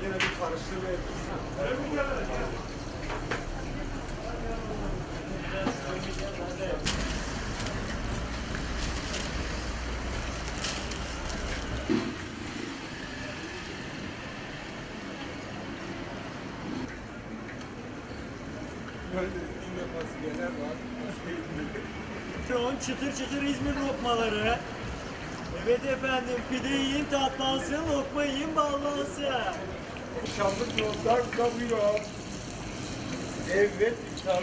Gene bir karıştırma Şu an çıtır çıtır İzmir lokmaları. Evet efendim pide yiyin tatlansın, lokma yiyin ballansın. İnşallah yollar kalıyor. Evet, inşallah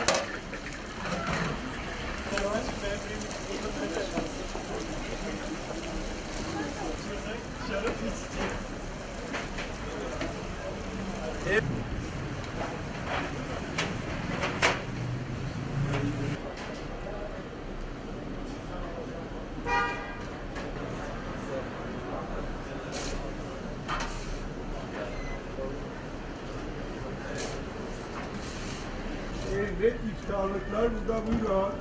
yollar. Evet, iftarlıklar burada buyurun.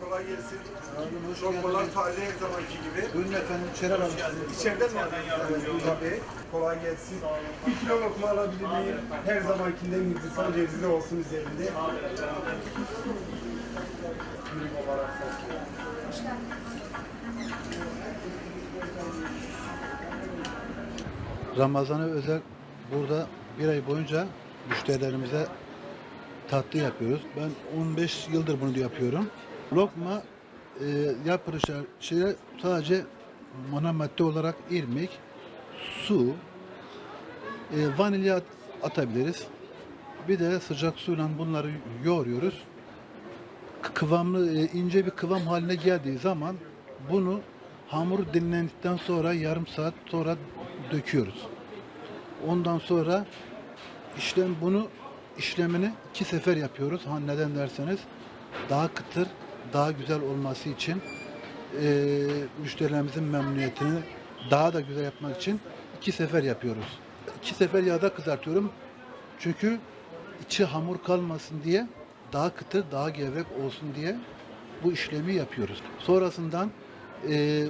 Kolay gelsin. Lokmalar taze her zamanki gibi. Buyurun efendim içeri alalım. İçeriden mi aldınız? Tabii. Kolay gelsin. Bir kilo lokma alabilir miyim? Her zamankinden Hindistan cevizi olsun üzerinde. Ramazan'a özel burada bir ay boyunca müşterilerimize tatlı yapıyoruz. Ben 15 yıldır bunu yapıyorum. Lokma e, yapılışa şey sadece ana madde olarak irmik, su, e, vanilya at- atabiliriz. Bir de sıcak suyla bunları yoğuruyoruz. Kıvamlı, e, ince bir kıvam haline geldiği zaman bunu hamur dinlendikten sonra yarım saat sonra döküyoruz. Ondan sonra işlem bunu işlemini iki sefer yapıyoruz. Ha, neden derseniz daha kıtır, daha güzel olması için e, müşterilerimizin memnuniyetini daha da güzel yapmak için iki sefer yapıyoruz. İki sefer yağda kızartıyorum. Çünkü içi hamur kalmasın diye daha kıtır, daha gevrek olsun diye bu işlemi yapıyoruz. Sonrasından e,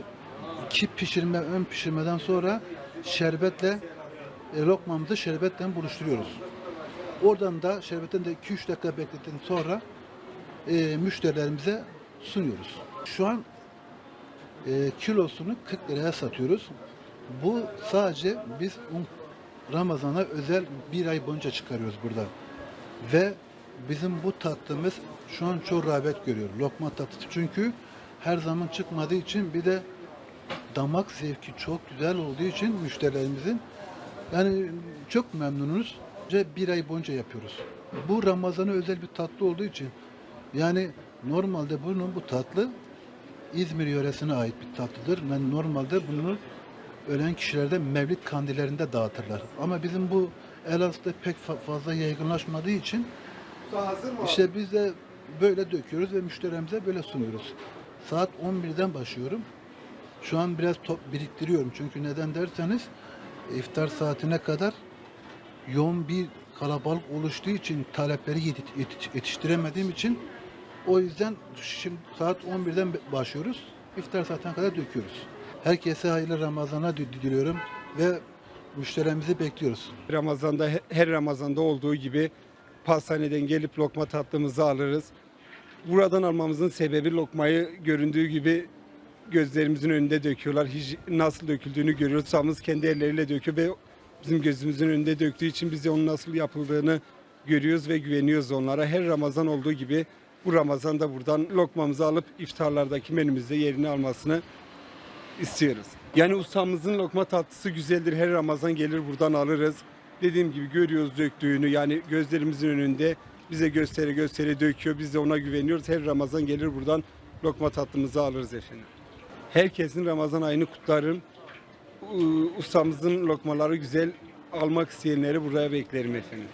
iki pişirme, ön pişirmeden sonra şerbetle e, lokmamızı şerbetle buluşturuyoruz. Oradan da şerbetten de 2-3 dakika bekledikten sonra e, müşterilerimize sunuyoruz. Şu an e, kilosunu 40 liraya satıyoruz. Bu sadece biz Ramazan'a özel bir ay boyunca çıkarıyoruz burada. Ve bizim bu tatlımız şu an çok rağbet görüyor. Lokma tatlısı. Çünkü her zaman çıkmadığı için bir de damak zevki çok güzel olduğu için müşterilerimizin yani çok memnunuz. Bir ay boyunca yapıyoruz. Bu Ramazan'a özel bir tatlı olduğu için yani normalde bunun bu tatlı İzmir yöresine ait bir tatlıdır. Ben normalde bunu ölen kişilerde mevlid kandillerinde dağıtırlar. Ama bizim bu Elazığ'da pek fa- fazla yaygınlaşmadığı için işte biz de böyle döküyoruz ve müşterilerimize böyle sunuyoruz. Saat 11'den başlıyorum. Şu an biraz top biriktiriyorum. Çünkü neden derseniz iftar saatine kadar yoğun bir kalabalık oluştuğu için talepleri yeti- yeti- yetiştiremediğim için o yüzden şimdi saat 11'den başlıyoruz. İftar saatine kadar döküyoruz. Herkese hayırlı Ramazan'a diliyorum ve müşterilerimizi bekliyoruz. Ramazan'da he- her Ramazan'da olduğu gibi pastaneden gelip lokma tatlımızı alırız. Buradan almamızın sebebi lokmayı göründüğü gibi gözlerimizin önünde döküyorlar. Hiç nasıl döküldüğünü görüyoruz. Samız kendi elleriyle döküyor ve bizim gözümüzün önünde döktüğü için biz de onun nasıl yapıldığını görüyoruz ve güveniyoruz onlara. Her Ramazan olduğu gibi bu Ramazan'da buradan lokmamızı alıp iftarlardaki menümüzde yerini almasını istiyoruz. Yani ustamızın lokma tatlısı güzeldir. Her Ramazan gelir buradan alırız. dediğim gibi görüyoruz döktüğünü yani gözlerimizin önünde bize göstere göstere döküyor. Biz de ona güveniyoruz. Her Ramazan gelir buradan lokma tatlımızı alırız efendim. Herkesin Ramazan ayını kutlarım. Ustamızın lokmaları güzel almak isteyenleri buraya beklerim efendim.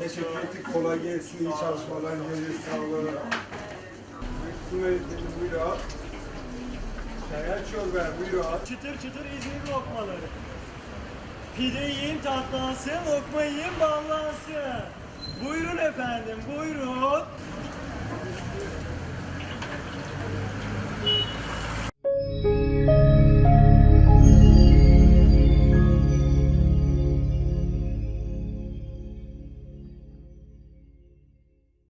Teşekkür ettik. Kolay gelsin. İyi çalışmalar. Gelin sağ olun. Buyurun. Çayar çorba. Buyurun. Çıtır çıtır İzmir lokmaları. Pide yiyin tatlansın, lokma yiyin ballansın. Buyurun efendim, buyurun.